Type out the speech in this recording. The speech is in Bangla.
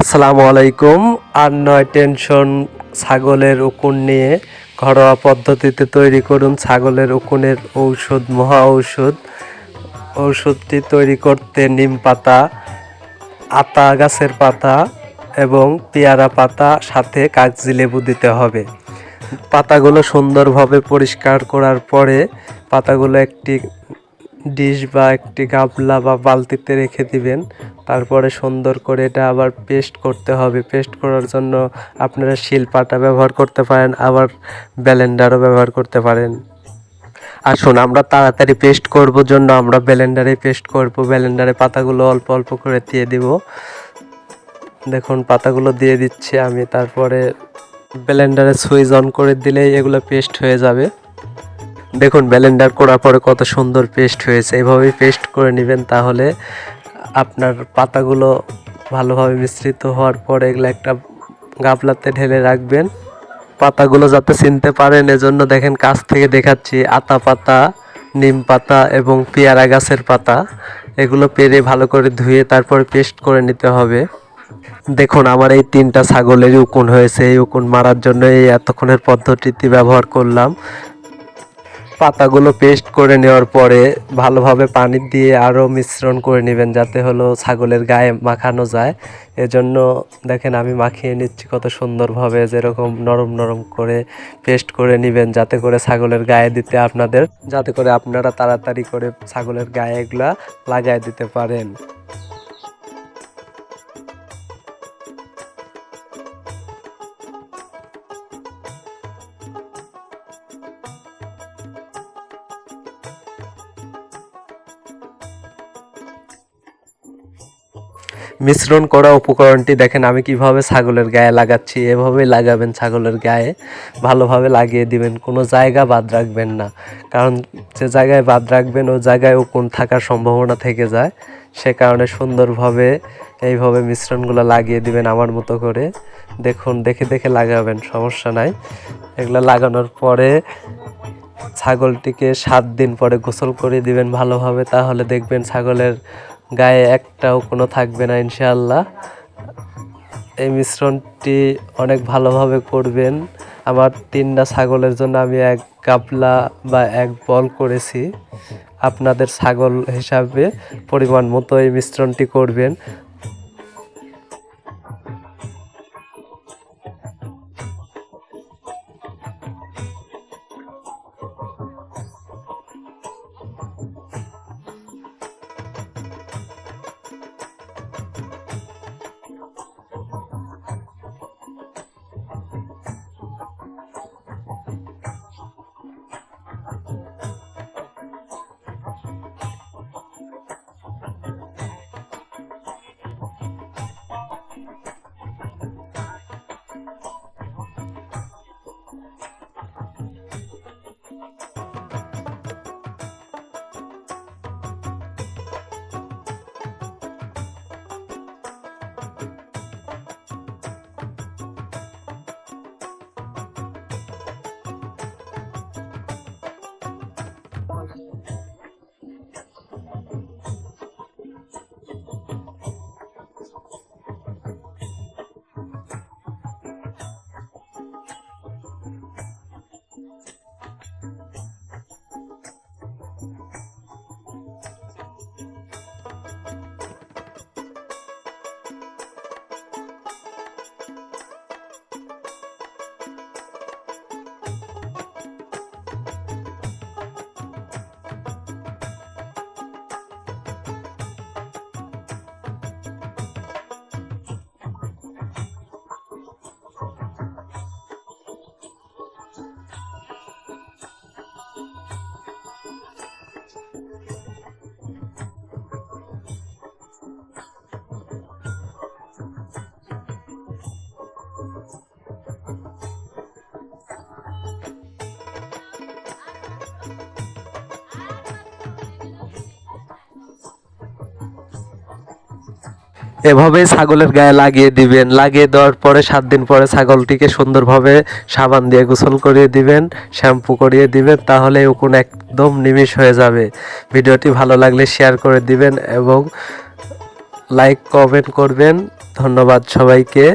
আসসালামু আলাইকুম। আর নয় টেনশন ছাগলের উকুন নিয়ে ঘরোয়া পদ্ধতিতে তৈরি করুন ছাগলের উকুনের ঔষধ, মহা ঔষধ। ঔষধটি তৈরি করতে নিম পাতা, আতা গাছের পাতা এবং পেয়ারা পাতা, সাথে কাগজি লেবু দিতে হবে। পাতাগুলো সুন্দরভাবে পরিষ্কার করার পরে পাতাগুলো একটি ডিশ বা একটি গামলা বা বালতিতে রেখে দিবেন। তারপরে সুন্দর করে এটা আবার পেস্ট করতে হবে। পেস্ট করার জন্য আপনারা শিলপাটা ব্যবহার করতে পারেন, আবার ব্লেন্ডারও ব্যবহার করতে পারেন। আসুন, আমরা তাড়াতাড়ি পেস্ট করব জন্য আমরা ব্লেন্ডারে পেস্ট করব। ব্যালেন্ডারে পাতাগুলো অল্প অল্প করে দিয়ে দিব। দেখুন, পাতাগুলো দিয়ে দিচ্ছি আমি। তারপরে ব্লেন্ডারে সুইচ অন করে দিলেই এগুলো পেস্ট হয়ে যাবে। দেখুন ব্লেন্ডার করার পরে কত সুন্দর পেস্ট হয়েছে। এভাবেই পেস্ট করে নেবেন তাহলে আপনার পাতাগুলো ভালোভাবে মিশ্রিত হওয়ার পরে এগুলো একটা গাবলাতে ঢেলে রাখবেন। পাতাগুলো যাতে চিনতে পারেন, এজন্য দেখেন কাছ থেকে দেখাচ্ছি, আতা পাতা, নিম পাতা এবং পেয়ারা গাছের পাতা। এগুলো পেরে ভালো করে ধুয়ে তারপরে পেস্ট করে নিতে হবে। দেখুন, আমার এই তিনটা ছাগলেরই উকুন হয়েছে। এই উকুন মারার জন্য এই এতক্ষণের পদ্ধতিটি ব্যবহার করলাম। পাতাগুলো পেস্ট করে নেওয়ার পরে ভালোভাবে পানি দিয়ে আরও মিশ্রণ করে নেবেন যাতে হলো ছাগলের গায়ে মাখানো যায়। এজন্য দেখেন আমি মাখিয়ে নিচ্ছি কত সুন্দরভাবে যেরকম নরম নরম করে পেস্ট করে নেবেন যাতে করে ছাগলের গায়ে দিতে আপনাদের, যাতে করে আপনারা তাড়াতাড়ি করে ছাগলের গায়ে এগুলা লাগাই দিতে পারেন। মিশ্রণ করা উপকরণটি দেখেন, আমি কীভাবে ছাগলের গায়ে লাগাচ্ছি, এভাবেই লাগাবেন ছাগলের গায়ে, ভালোভাবে লাগিয়ে দিবেন, কোনো জায়গা বাদ রাখবেন না। কারণ যে জায়গায় বাদ রাখবেন, ওই জায়গায় উকুন থাকার সম্ভাবনা থেকে যায়। সে কারণে সুন্দরভাবে এইভাবে মিশ্রণগুলো লাগিয়ে দিবেন আমার মতো করে। দেখুন, দেখে দেখে লাগাবেন, সমস্যা নাই। এগুলো লাগানোর পরে ছাগলটিকে সাত দিন পরে গোসল করে দিবেন ভালোভাবে, তাহলে দেখবেন ছাগলের গায়ে একটাও কোনো থাকবে না, ইনশাআল্লাহ। এই মিশ্রণটি অনেক ভালোভাবে করবেন। আমার তিনটা ছাগলের জন্য আমি এক গাবলা বা এক বল করেছি। আপনাদের ছাগল হিসাবে পরিমাণ মতো এই মিশ্রণটি করবেন। এভাবেই ছাগলের গায়ে লাগিয়ে দিবেন। লাগিয়ে দেওয়ার পরে সাত দিন পরে ছাগলটিকে সুন্দরভাবে সাবান দিয়ে গোসল করিয়ে দিবেন, শ্যাম্পু করিয়ে দিবেন তাহলে উকুন একদম নিমিষ হয়ে যাবে। ভিডিওটি ভালো লাগলে শেয়ার করে দিবেন এবং লাইক, কমেন্ট করবেন। ধন্যবাদ সবাইকে।